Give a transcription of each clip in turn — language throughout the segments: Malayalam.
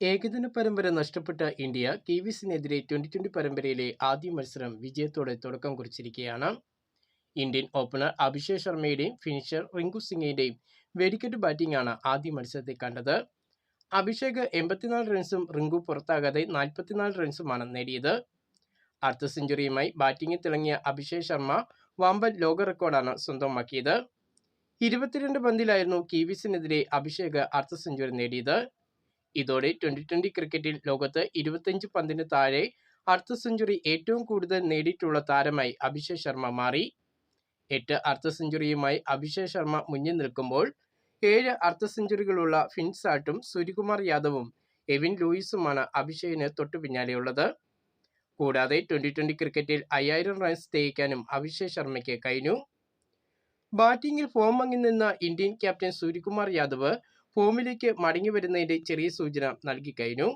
ഏകദിന പരമ്പര നഷ്ടപ്പെട്ട ഇന്ത്യ കിവീസിനെതിരെ ട്വന്റി ട്വന്റി പരമ്പരയിലെ ആദ്യ മത്സരം വിജയത്തോടെ തുടക്കം കുറിച്ചിരിക്കുകയാണ്. ഇന്ത്യൻ ഓപ്പണർ അഭിഷേക് ശർമ്മയുടെയും ഫിനിഷർ റിങ്കു സിംഗിന്റെയും വെടിക്കെട്ട് ബാറ്റിംഗാണ് ആദ്യ മത്സരത്തിൽ കണ്ടത്. അഭിഷേക് എൺപത്തിനാല് റൺസും റിങ്കു പുറത്താകാതെ നാൽപ്പത്തിനാല് റൺസുമാണ് നേടിയത്. അർദ്ധ സെഞ്ചുറിയുമായി ബാറ്റിംഗിൽ തിളങ്ങിയ അഭിഷേക് ശർമ്മ വാമ്പൻ ലോക റെക്കോർഡാണ് സ്വന്തമാക്കിയത്. ഇരുപത്തിരണ്ട് പന്തിലായിരുന്നു കിവീസിനെതിരെ അഭിഷേക് അർദ്ധ സെഞ്ചുറി നേടിയത്. ഇതോടെ ട്വന്റി ട്വന്റി ക്രിക്കറ്റിൽ ലോകത്ത് ഇരുപത്തിയഞ്ച് പന്തിന് താഴെ അർദ്ധ സെഞ്ചുറി ഏറ്റവും കൂടുതൽ നേടിയിട്ടുള്ള താരമായി അഭിഷേക് ശർമ്മ മാറി. എട്ട് അർദ്ധ സെഞ്ചുറിയുമായി അഭിഷേക് ശർമ്മ മുന്നിൽ നിൽക്കുമ്പോൾ ഏഴ് അർദ്ധ സെഞ്ചുറികളുള്ള ഫിൻസാട്ടും സൂര്യകുമാർ യാദവും എവിൻ ലൂയിസുമാണ് അഭിഷേകിന് തൊട്ടു പിന്നാലെയുള്ളത്. കൂടാതെ ട്വന്റി ട്വന്റി ക്രിക്കറ്റിൽ അയ്യായിരം റൺസ് തേയിക്കാനും അഭിഷേക് ശർമ്മയ്ക്ക് കഴിഞ്ഞു. ബാറ്റിംഗിൽ ഫോം മങ്ങി നിന്ന ഇന്ത്യൻ ക്യാപ്റ്റൻ സൂര്യകുമാർ യാദവ് ഫോമിലേക്ക് മടങ്ങി വരുന്നതിന്റെ ചെറിയ സൂചന നൽകി കഴിഞ്ഞു.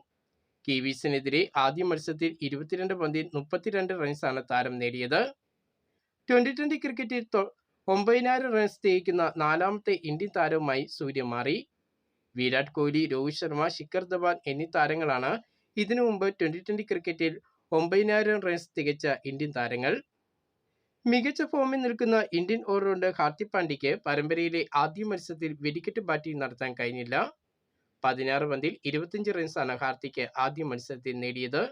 കിവീസിനെതിരെ ആദ്യ മത്സരത്തിൽ ഇരുപത്തിരണ്ട് പന്തിൽ മുപ്പത്തിരണ്ട് റൺസാണ് താരം നേടിയത്. ട്വന്റി ട്വന്റി ക്രിക്കറ്റിൽ ഒമ്പതിനായിരം റൺസ് തേക്കുന്ന നാലാമത്തെ ഇന്ത്യൻ താരവുമായി സൂര്യ മാറി. വിരാട് കോഹ്ലി രോഹിത് ശർമ്മ ശിഖർ ധവാൻ എന്നീ താരങ്ങളാണ് ഇതിനു മുമ്പ് ട്വന്റി ട്വന്റി ക്രിക്കറ്റിൽ ഒമ്പതിനായിരം റൺസ് തികച്ച ഇന്ത്യൻ താരങ്ങൾ. മികച്ച ഫോമിൽ നിൽക്കുന്ന ഇന്ത്യൻ ഓൾറൗണ്ടർ ഹാർദിക് പാണ്ഡ്യയ്ക്ക് പരമ്പരയിലെ ആദ്യ മത്സരത്തിൽ വെടിക്കെട്ട് ബാറ്റിംഗ് നടത്താൻ കഴിഞ്ഞില്ല. പതിനാറ് പന്തിൽ ഇരുപത്തിയഞ്ച് റൺസാണ് ഹാർദിക്ക് ആദ്യ മത്സരത്തിൽ നേടിയത്.